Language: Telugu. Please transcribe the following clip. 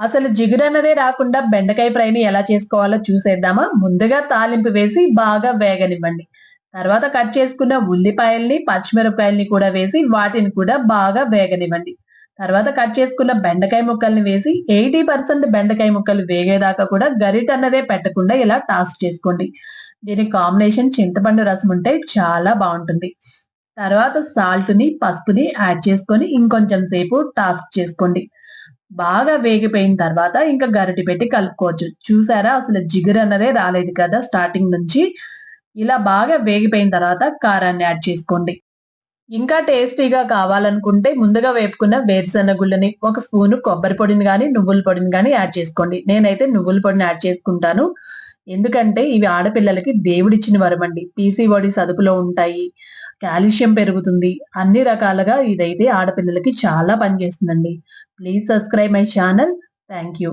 అసలు జిగురు అన్నదే రాకుండా బెండకాయ ఫ్రైని ఎలా చేసుకోవాలో చూసేద్దామా? ముందుగా తాలింపు వేసి బాగా వేగనివ్వండి. తర్వాత కట్ చేసుకున్న ఉల్లిపాయల్ని పచ్చిమిరపకాయల్ని కూడా వేసి వాటిని కూడా బాగా వేగనివ్వండి. తర్వాత కట్ చేసుకున్న బెండకాయ ముక్కల్ని వేసి ఎయిటీ పర్సెంట్ బెండకాయ ముక్కలు వేగేదాకా కూడా గరిట అన్నదే పెట్టకుండా ఇలా టాస్ట్ చేసుకోండి. దీని కాంబినేషన్ చింతపండు రసం ఉంటే చాలా బాగుంటుంది. తర్వాత సాల్ట్ని పసుపుని యాడ్ చేసుకొని ఇంకొంచెం సేపు టాస్క్ చేసుకోండి. బాగా వేగిపోయిన తర్వాత ఇంకా గరిటె పెట్టి కలుపుకోవచ్చు. చూసారా? అసలు జిగురు అన్నదే రాలేదు కదా స్టార్టింగ్ నుంచి. ఇలా బాగా వేగిపోయిన తర్వాత కారాన్ని యాడ్ చేసుకోండి. ఇంకా టేస్టీగా కావాలనుకుంటే ముందుగా వేపుకున్న వేరుశెనగ గుళ్ళని ఒక స్పూను కొబ్బరి పొడిని కానీ నువ్వుల పొడిని కానీ యాడ్ చేసుకోండి. నేనైతే నువ్వుల పొడిని యాడ్ చేసుకుంటాను. ఎందుకంటే ఇవి ఆడపిల్లలకి దేవుడిచ్చిన వరమండి. పీసీఓడి సదుపులో ఉంటాయి. కాల్షియం పెరుగుతుంది. అన్ని రకాలుగా ఇదైతే ఆడపిల్లలకి చాలా పనిచేస్తుందండి. Please subscribe my channel. Thank you